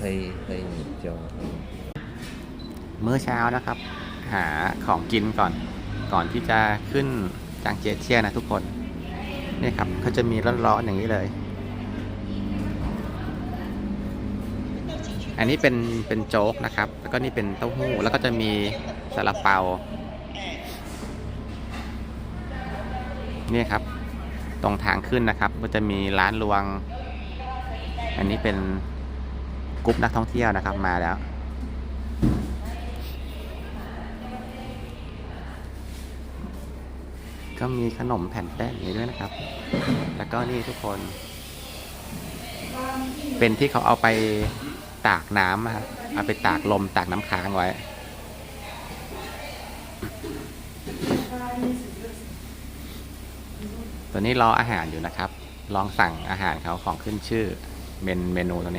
ให้ให้เจ้ามื้อเช้านะครับ หาของกินก่อน ก่อนที่จะขึ้นจางเจียเชียนะทุกคนนี่ครับเขาจะมีร้อนๆอย่างนี้เลย อันนี้เป็นเป็นโจ๊กนะครับ แล้วก็นี่เป็นเต้าหู้ แล้วก็จะมีซาลาเปาเนี่ยครับ ตรงทางขึ้นนะครับ ก็จะมีร้านรวง อันนี้เป็น กรุ๊ปนักท่องเที่ยวนะครับมาแล้ว ก็มีขนมแผ่นแป้งอย่างนี้ด้วยนะครับ แล้วก็นี่ทุกคน เป็นที่เขาเอาไปตากน้ำอะครับเอาไปตากลมตากน้ำค้างไว้ตัวนี้รออาหารอยู่นะครับ ลองสั่งอาหารเขาของขึ้นชื่อเมนเมนูตัวนี้